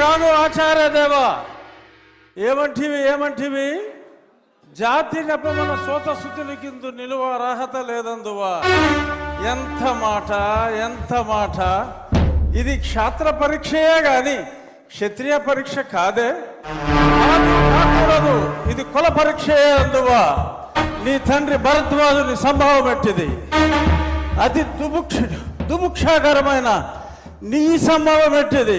కాదు ఆచార్య దేవ. ఏమంటివి ఏమంటివి? జాతి నెపమన సోత శుద్ధులకిందు నిలువ అర్హత లేదందువా. ఎంత మాట ఎంత మాట. ఇది క్షాత్ర పరీక్షయే గాని క్షత్రియ పరీక్ష కాదే. కాకూడదు ఇది కుల పరీక్షయే అందువా. నీ తండ్రి భరద్వాజుని సంభావం పెట్టింది అతి దుభుక్ష దుభుక్షాకరమైన నీ సంభవం పెట్టింది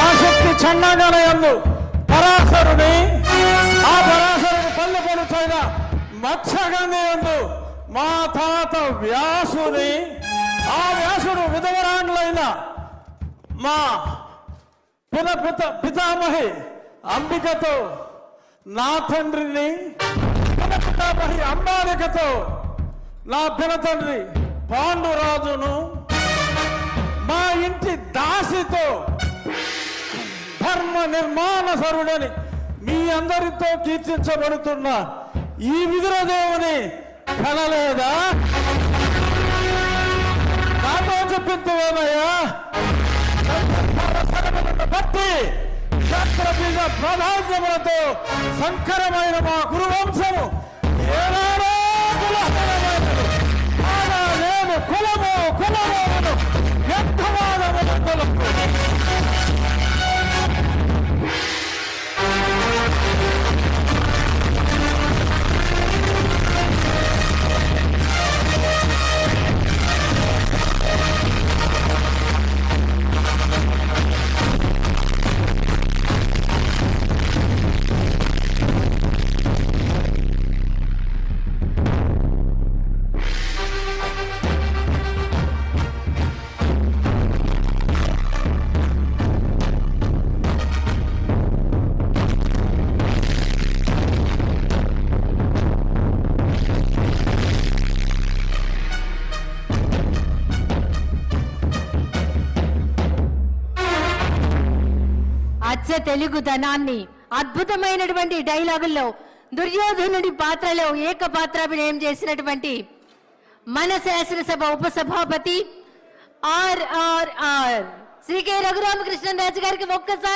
ఆసక్తి శక్తి పరాశరుని ఆ పరాశరుని పల్లె పలుచైన మత్స్యగంధి మా తాత వ్యాసుని ఆ వ్యాసుడు విధవరాండ్లైన మా పిత పిత పితామహి అంబికతో నా తండ్రిని పిత పితామహి అంబాలికతో నా పిన తండ్రి పాండురాజును నిర్మాణ సరుడని మీ అందరితో కీర్తించబడుతున్న ఈ విదురదేవుని కనలేదా? నాతో చెప్పిందేమయ్యా బట్టి క్షత్ర ప్రాధాన్యములతో సంకరమైన మా గురువంశము ఏనాడో అచ్చ తెలుగుదనాన్ని అద్భుతమైనటువంటి డైలాగుల్లో దుర్యోధనుడి పాత్రలో ఏక పాత్రాభినయం చేసినటువంటి మన శాసనసభ ఉపసభాపతి R R R. Shri K Raghuramakrishnaraju గారికి ఒక్కసారి